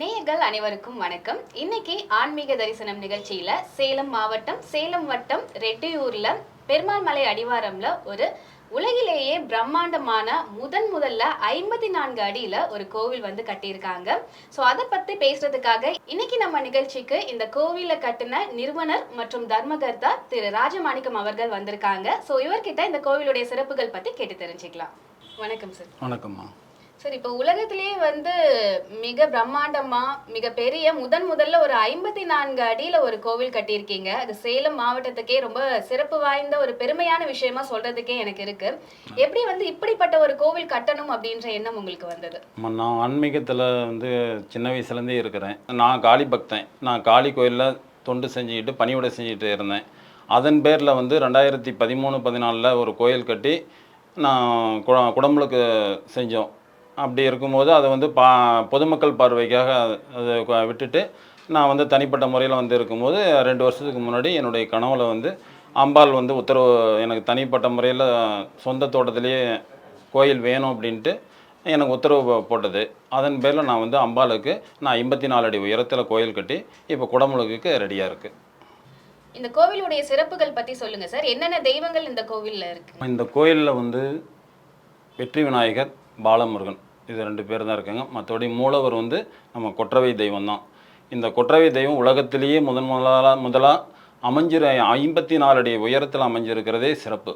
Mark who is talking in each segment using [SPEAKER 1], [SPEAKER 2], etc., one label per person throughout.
[SPEAKER 1] நேயர்கள் அனைவருக்கும் வணக்கம். இன்னைக்கு ஆன்மீக தரிசனம் நிகழ்ச்சியில சேலம் மாவட்டம் சேலம் வட்டம் ரெட்டியூர்ல பெருமாள் மலை அடிவாரம்ல ஒரு உலகிலேயே பிரம்மாண்டமான முதன் முதல்ல ஐம்பத்தி நான்கு அடியில ஒரு கோவில் வந்து கட்டியிருக்காங்க. ஸோ அதை பத்தி பேசுறதுக்காக இன்னைக்கு நம்ம நிகழ்ச்சிக்கு இந்த கோவில கட்டின நிறுவனர் மற்றும் தர்மகர்த்தா திரு ராஜமாணிக்கம் அவர்கள் வந்திருக்காங்க. ஸோ இவர்கிட்ட இந்த கோவிலுடைய சிறப்புகள் பத்தி கேட்டு தெரிஞ்சுக்கலாம். வணக்கம் சார்
[SPEAKER 2] வணக்கம்மா.
[SPEAKER 1] சரி இப்போ உலகத்திலேயே வந்து மிக பிரம்மாண்டமா மிக பெரிய முதன் முதல்ல ஒரு ஐம்பத்தி நான்கு அடியில ஒரு கோவில் கட்டியிருக்கீங்க. அது சேலம் மாவட்டத்துக்கே ரொம்ப சிறப்பு வாய்ந்த ஒரு பெருமையான விஷயமா சொல்றதுக்கே எனக்கு இருக்கு. எப்படி வந்து இப்படிப்பட்ட ஒரு கோவில் கட்டணும் அப்படின்ற எண்ணம் உங்களுக்கு வந்தது?
[SPEAKER 2] நான் ஆன்மீகத்தில் வந்து சின்ன வயசுலேருந்தே இருக்கிறேன். நான் காளி பக்தன். நான் காளி கோயிலில் தொண்டு செஞ்சுக்கிட்டு பணிவிடை செஞ்சுட்டு இருந்தேன். அதன் பேரில் வந்து ரெண்டாயிரத்தி பதிமூணு பதினாலில் ஒரு கோயில் கட்டி நான் குட குடம்புளுக்கு செஞ்சோம். அப்படி இருக்கும்போது அதை வந்து பா பொதுமக்கள் பார்வைக்காக அதை விட்டுட்டு நான் வந்து தனிப்பட்ட முறையில் வந்து இருக்கும்போது ரெண்டு வருஷத்துக்கு முன்னாடி என்னுடைய கனவுல வந்து அம்பாள் வந்து உத்தரவு எனக்கு தனிப்பட்ட முறையில் சொந்த தோட்டத்திலேயே கோயில் வேணும் அப்படின்ட்டு எனக்கு உத்தரவு போட்டது. அதன் பேரில் நான் வந்து அம்பாளுக்கு நான் ஐம்பத்தி நாலு அடி உயரத்தில் கோயில் கட்டி இப்போ குடமுழுக்குக்கு ரெடியாக இருக்குது
[SPEAKER 1] இந்த கோவிலுடைய சிறப்புகள் பத்தி சொல்லுங்க சார். என்னென்ன தெய்வங்கள் இந்த கோவில்ல இருக்கு?
[SPEAKER 2] இந்த கோயிலில் வந்து வெற்றி விநாயகர் பாலமுருகன். இது ரெண்டு பேர் தான் இருக்காங்க. மற்றபடி மூலவர் வந்து நம்ம கொற்றவை தெய்வம் தான். இந்த கொற்றவை தெய்வம் உலகத்திலேயே முதன் முதலாக முதலாக அமைஞ்சிரு ஐம்பத்தி நாலு அடி உயரத்தில் அமைஞ்சிருக்கிறதே சிறப்பு.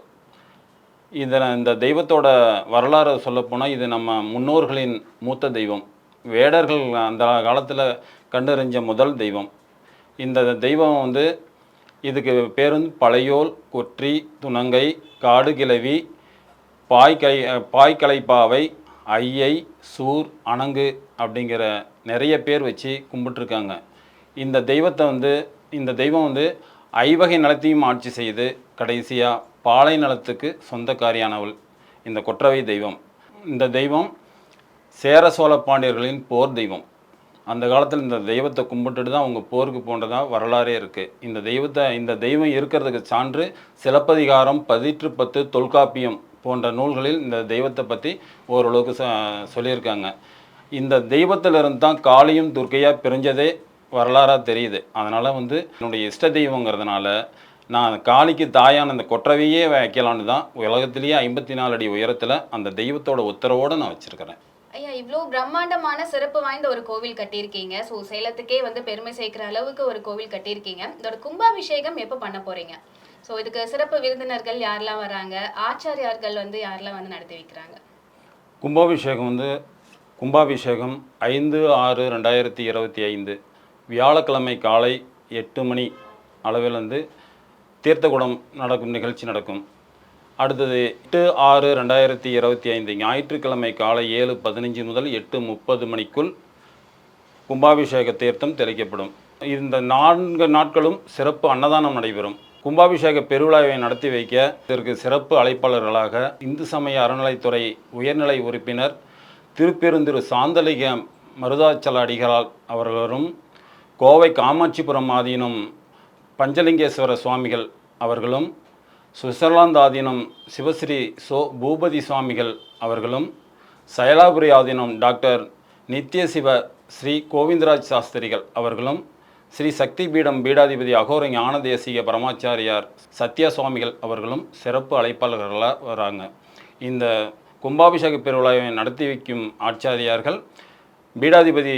[SPEAKER 2] இதில் இந்த தெய்வத்தோட வரலாறு சொல்லப்போனால் இது நம்ம முன்னோர்களின் மூத்த தெய்வம். வேடர்கள் அந்த காலத்தில் கண்டறிஞ்ச முதல் தெய்வம். இந்த தெய்வம் வந்து இதுக்கு பேர் வந்து பழையோல் கொற்றி துணங்கை காடு கிளவி பாய்கை பாய்கலைப்பாவை ஐயை சூர் அணங்கு அப்படிங்கிற நிறைய பேர் வச்சு கும்பிட்டுருக்காங்க. இந்த தெய்வத்தை வந்து இந்த தெய்வம் வந்து ஐவகை நிலத்தையும் ஆட்சி செய்து கடைசியாக பாலை நிலத்துக்கு சொந்தக்காரியானவள் இந்த கொற்றவை தெய்வம். இந்த தெய்வம் சேர சோழ பாண்டியர்களின் போர் தெய்வம். அந்த காலத்தில் இந்த தெய்வத்தை கும்பிட்டுட்டு தான் அவங்க போருக்கு போன்றதாக வரலாறே இருக்குது இந்த தெய்வத்தை இந்த தெய்வம் இருக்கிறதுக்கு சான்று சிலப்பதிகாரம் பதிற்று பத்து தொல்காப்பியம் போன்ற நூல்களில் இந்த தெய்வத்தை பற்றி ஓரளவுக்கு ச சொல்லியிருக்காங்க. இந்த தெய்வத்திலிருந்து தான் காளியும் துர்க்கையாக பிரிஞ்சதே வரலாறாக தெரியுது. அதனால் வந்து என்னுடைய இஷ்ட தெய்வங்கிறதுனால நான் காளிக்கு தாயான அந்த கொற்றவையே வைக்கலான்னு தான் உலகத்திலேயே ஐம்பத்தி நாலு அடி உயரத்தில் அந்த தெய்வத்தோட உத்தரவோடு நான் வச்சுருக்கிறேன்.
[SPEAKER 1] ஐயா இவ்வளோ பிரம்மாண்டமான சிறப்பு வாய்ந்த ஒரு கோவில் கட்டியிருக்கீங்க. ஸோ சேலத்துக்கே வந்து பெருமை சேர்க்கிற அளவுக்கு ஒரு கோவில் கட்டியிருக்கீங்க. இதோட கும்பாபிஷேகம் எப்போ பண்ண போறீங்க? ஸோ இதுக்கு சிறப்பு விருந்தினர்கள் யாரெல்லாம் வராங்க? ஆச்சாரியார்கள் வந்து யாரெல்லாம் வந்து நடத்தி வைக்கிறாங்க?
[SPEAKER 2] கும்பாபிஷேகம் வந்து கும்பாபிஷேகம் ஐந்து ஆறு ரெண்டாயிரத்தி இருபத்தி ஐந்து. வியாழக்கிழமை காலை எட்டு மணி அளவில் வந்து தீர்த்தகுடம் நடக்கும் நிகழ்ச்சி நடக்கும். அடுத்தது எட்டு ஆறு ரெண்டாயிரத்தி இருபத்தி ஐந்து ஞாயிற்றுக்கிழமை காலை ஏழு பதினஞ்சு முதல் எட்டு முப்பது மணிக்குள் கும்பாபிஷேக தீர்த்தம் தெளிக்கப்படும். இந்த நான்கு நாட்களும் சிறப்பு அன்னதானம் நடைபெறும். கும்பாபிஷேக பெருவிழாவை நடத்தி வைக்க இதற்கு சிறப்பு அழைப்பாளர்களாக இந்து சமய அறநிலைத்துறை உயர்நிலை உறுப்பினர் திருப்பெருந்திரு சாந்தலிக மருதாச்சல அடிகளால் அவர்களும் கோவை காமாட்சிபுரம் ஆதீனம் பஞ்சலிங்கேஸ்வர சுவாமிகள் அவர்களும் சுவிட்சர்லாந்து ஆதீனம் சிவஸ்ரீ சோ பூபதி சுவாமிகள் அவர்களும் சயலாபுரி ஆதீனம் டாக்டர் நித்யசிவ ஸ்ரீ கோவிந்தராஜ் சாஸ்திரிகள் அவர்களும் ஸ்ரீ சக்தி பீடம் பீடாதிபதி அகோர ஞான தேசிக பரமாச்சாரியார் சத்யா சுவாமிகள் அவர்களும் சிறப்பு அழைப்பாளர்களாக வராங்க. இந்த கும்பாபிஷேக பெருவிழாவை நடத்தி வைக்கும் ஆச்சாரியார்கள் பீடாதிபதி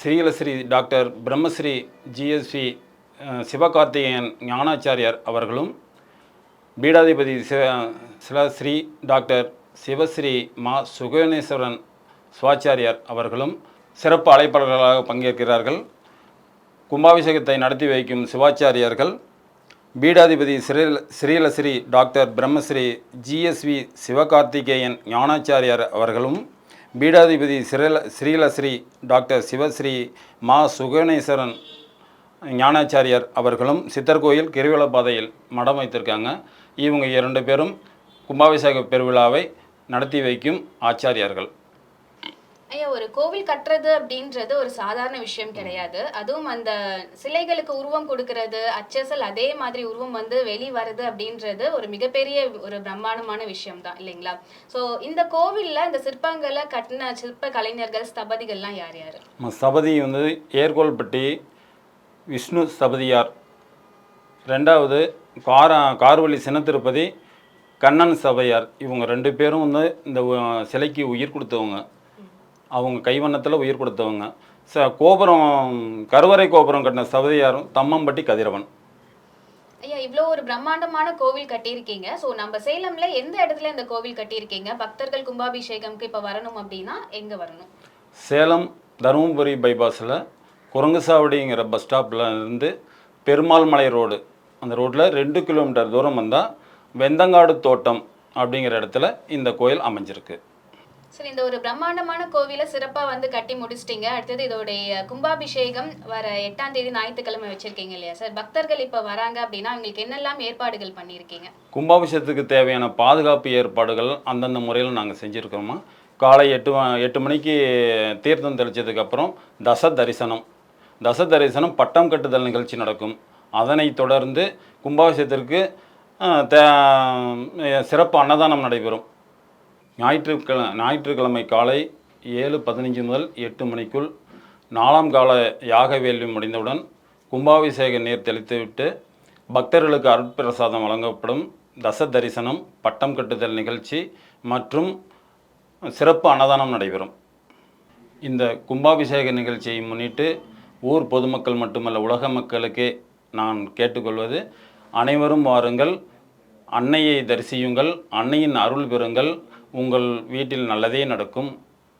[SPEAKER 2] ஸ்ரீலஸ்ரீ டாக்டர் பிரம்மஸ்ரீ ஜிஎஸ்வி சிவகார்த்திகேயன் ஞானாச்சாரியார் அவர்களும் பீடாதிபதி சிவ சிலஸ்ரீ டாக்டர் சிவஸ்ரீ மா சுகேனேஸ்வரன் சுவாச்சாரியார் அவர்களும் சிறப்பு அழைப்பாளர்களாக பங்கேற்கிறார்கள். கும்பாபிஷேகத்தை நடத்தி வைக்கும் சிவாச்சாரியார்கள் பீடாதிபதி ஸ்ரீல ஸ்ரீலஸ்ரீ டாக்டர் பிரம்மஸ்ரீ ஜிஎஸ்வி சிவகார்த்திகேயன் ஞானாச்சாரியார் அவர்களும் பீடாதிபதி ஸ்ரீல ஸ்ரீலஸ்ரீ டாக்டர் சிவஸ்ரீ மா சுகணேஸ்வரன் ஞானாச்சாரியார் அவர்களும் சித்தர்கோயில் கோயில் மடம் வைத்திருக்காங்க. இவங்க இரண்டு பேரும் கும்பாபிஷேக பெருவிழாவை நடத்தி வைக்கும் ஆச்சாரியார்கள்.
[SPEAKER 1] ஐயா ஒரு கோவில் கட்டுறது அப்படின்றது ஒரு சாதாரண விஷயம் கிடையாது. அதுவும் அந்த சிலைகளுக்கு உருவம் கொடுக்கறது அச்சசல் அதே மாதிரி உருவம் வந்து வெளி வருது அப்படின்றது ஒரு மிகப்பெரிய ஒரு பிரம்மாண்டமான விஷயம் தான் இல்லைங்களா? ஸோ இந்த கோவிலில் இந்த சிற்பங்களை கட்டின சிற்ப கலைஞர்கள் ஸ்தபதிகள்லாம் யார் யார்?
[SPEAKER 2] ஸ்தபதி வந்து ஏர்கோல்பட்டி விஷ்ணு சபதியார் ரெண்டாவது கார கார்வழி சினத்திருப்பதி கண்ணன் சபையார் இவங்க ரெண்டு பேரும் வந்து இந்த சிலைக்கு உயிர் கொடுத்தவங்க. அவங்க கைவண்ணத்தில் உயிர் கொடுத்தவங்க. ச கோபுரம் கருவறை கோபுரம் கட்டின சபதியாரும் தம்மம்பட்டி கதிரவன்.
[SPEAKER 1] ஐயா இவ்வளோ ஒரு பிரம்மாண்டமான கோவில் கட்டியிருக்கீங்க. ஸோ நம்ம சேலம்ல எந்த இடத்துல இந்த கோவில் கட்டியிருக்கீங்க? பக்தர்கள் கும்பாபிஷேகம்க்கு இப்போ வரணும் அப்படின்னா எங்க வரணும்?
[SPEAKER 2] சேலம் தருமபுரி பைபாஸில் குரங்குசாவடிங்கிற பஸ் ஸ்டாப்பில் இருந்து பெருமாள் மலை ரோடு. அந்த ரோட்டில் ரெண்டு கிலோமீட்டர் தூரம் வந்தால் வெந்தங்காடு தோட்டம் அப்படிங்கிற இடத்துல இந்த கோயில் அமைஞ்சிருக்கு.
[SPEAKER 1] சரி இந்த ஒரு பிரம்மாண்டமான கோவிலை சிறப்பா வந்து கட்டி முடிச்சிட்டீங்க. அடுத்தது இதோடைய கும்பாபிஷேகம் வர எட்டாம் தேதி ஞாயிற்றுக்கிழமை வச்சிருக்கீங்க இல்லையா? சார் பக்தர்கள் இப்போ வராங்க அப்படின்னா அவங்களுக்கு என்னெல்லாம் ஏற்பாடுகள் பண்ணியிருக்கீங்க?
[SPEAKER 2] கும்பாபிஷேகத்துக்கு தேவையான பாதுகாப்பு ஏற்பாடுகள் அந்தந்த முறையில் நாங்கள் செஞ்சுருக்கிறோமா? காலை எட்டு எட்டு மணிக்கு தீர்த்தம் தெளித்ததுக்கப்புறம் தச தரிசனம். தச தரிசனம் பட்டம் கட்டுதல் நிகழ்ச்சி நடக்கும். அதனைத் தொடர்ந்து கும்பாபிஷேகத்திற்கு சிறப்பு அன்னதானம் நடைபெறும். ஞாயிற்றுக்கிழமை ஞாயிற்றுக்கிழமை காலை ஏழு பதினஞ்சு முதல் எட்டு மணிக்குள் நாலாம் கால யாக வேள்வி முடிந்தவுடன் கும்பாபிஷேக நீர் தெளித்துவிட்டு பக்தர்களுக்கு அருட்பிரசாதம் வழங்கப்படும் தச தரிசனம் பட்டம் கட்டுதல் நிகழ்ச்சி மற்றும் சிறப்பு அன்னதானம் நடைபெறும். இந்த கும்பாபிஷேக நிகழ்ச்சியை முன்னிட்டு ஊர் பொதுமக்கள் மட்டுமல்ல உலக மக்களுக்கே நான் கேட்டுக்கொள்வது அனைவரும் வாருங்கள் அன்னையை தரிசியுங்கள் அன்னையின் அருள் பெறுங்கள் உங்கள் வீட்டில் நல்லதே நடக்கும்.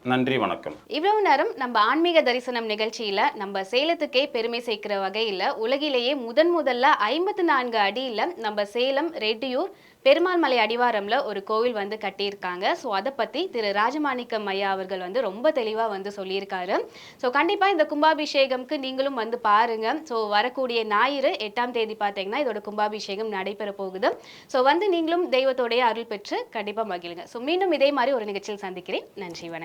[SPEAKER 2] நன்றி வணக்கம்.
[SPEAKER 1] இவ்வளவு நேரம் நம்ம ஆன்மீக தரிசனம் நிகழ்ச்சியில நம்ம சேலத்துக்கே பெருமை சேர்க்கிற வகையில உலகிலேயே முதன் முதல்ல ஐம்பத்தி நான்கு அடியில நம்ம சேலம் ரெட்டியூர் பெருமாள் மலை அடிவாரம்ல ஒரு கோவில் வந்து கட்டியிருக்காங்க. ஸோ அதை பத்தி திரு ராஜமாணிக்கம் ஐயா அவர்கள் வந்து ரொம்ப தெளிவா வந்து சொல்லியிருக்காரு. ஸோ கண்டிப்பா இந்த கும்பாபிஷேகம்க்கு நீங்களும் வந்து பாருங்க. ஸோ வரக்கூடிய ஞாயிறு எட்டாம் தேதி பார்த்தீங்கன்னா இதோட கும்பாபிஷேகம் நடைபெற போகுது. ஸோ வந்து நீங்களும் தெய்வத்தோடைய அருள் பெற்று கண்டிப்பா மகிழுங்க. ஸோ மீண்டும் இதே மாதிரி ஒரு நிகழ்ச்சியில் சந்திக்கிறேன். நன்றி வணக்கம்.